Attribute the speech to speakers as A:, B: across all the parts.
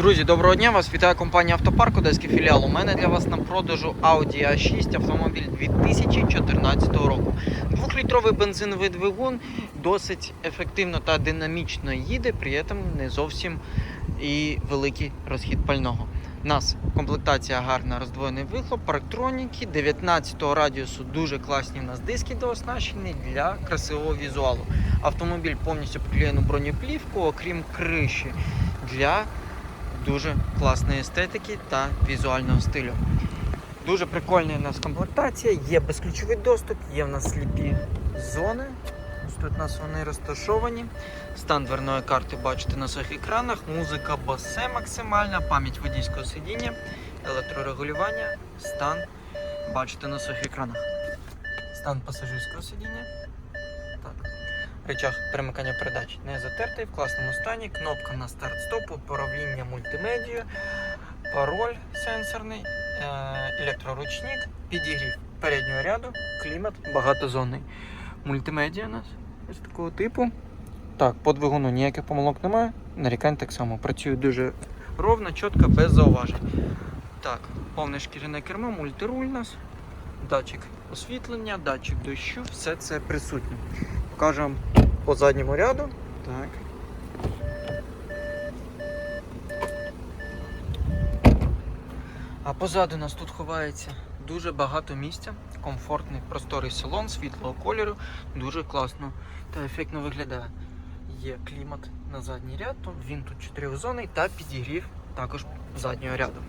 A: Друзі, доброго дня! Вас вітає компанія Автопарк Одеський філіал. У мене для вас на продажу Audi A6 автомобіль 2014 року. Двохлітровий бензиновий двигун досить ефективно та динамічно їде, при цьому не зовсім і великий розхід пального. У нас комплектація гарна, роздвоєний вихлоп, парктроніки, 19 радіусу дуже класні у нас диски дооснащені для красивого візуалу. Автомобіль повністю поклеєно бронеплівку, окрім криші для дуже класної естетики та візуального стилю. Дуже прикольна у нас комплектація, є безключовий доступ, є в нас сліпі зони. Ось тут у нас вони розташовані. Стан дверної карти бачите на своїх екранах. Музика басе максимальна, пам'ять водійського сидіння, електрорегулювання, стан бачите на своїх екранах. Стан пасажирського сидіння. Рычаг перемикання передач не затертий, в класному стані. Кнопка на старт-стоп, управління мультимедією, пароль сенсорний, е, електроручник, підігрів переднього ряду, клімат багатозонний. Мультимедіа у нас ось такого типу. Так, по двигуну ніяких помилок немає. Нарікань так само. Працює дуже ровно, чітко, без зауважень. Так, повне шкіряне кермо, мультируль у нас, датчик освітлення, датчик дощу, все це присутнє. Покажемо по задньому ряду. Так. А позаду нас тут ховається дуже багато місця, комфортний просторий салон світлого кольору, дуже класно та ефектно виглядає. Є клімат на задній ряд, він тут чотирьохзонний та підігрів також заднього ряду.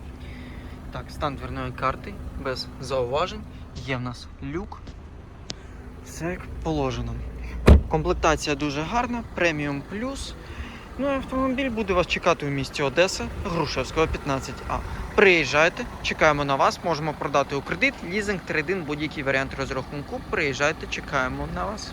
A: Так, стан дверної карти без зауважень. Є в нас люк. Все як положено. Комплектація дуже гарна, преміум плюс. Ну автомобіль буде вас чекати у місті Одеса, Грушевського 15А. Приїжджайте, чекаємо на вас, можемо продати у кредит, лізинг, трейдин, будь-який варіант розрахунку. Приїжджайте, чекаємо на вас.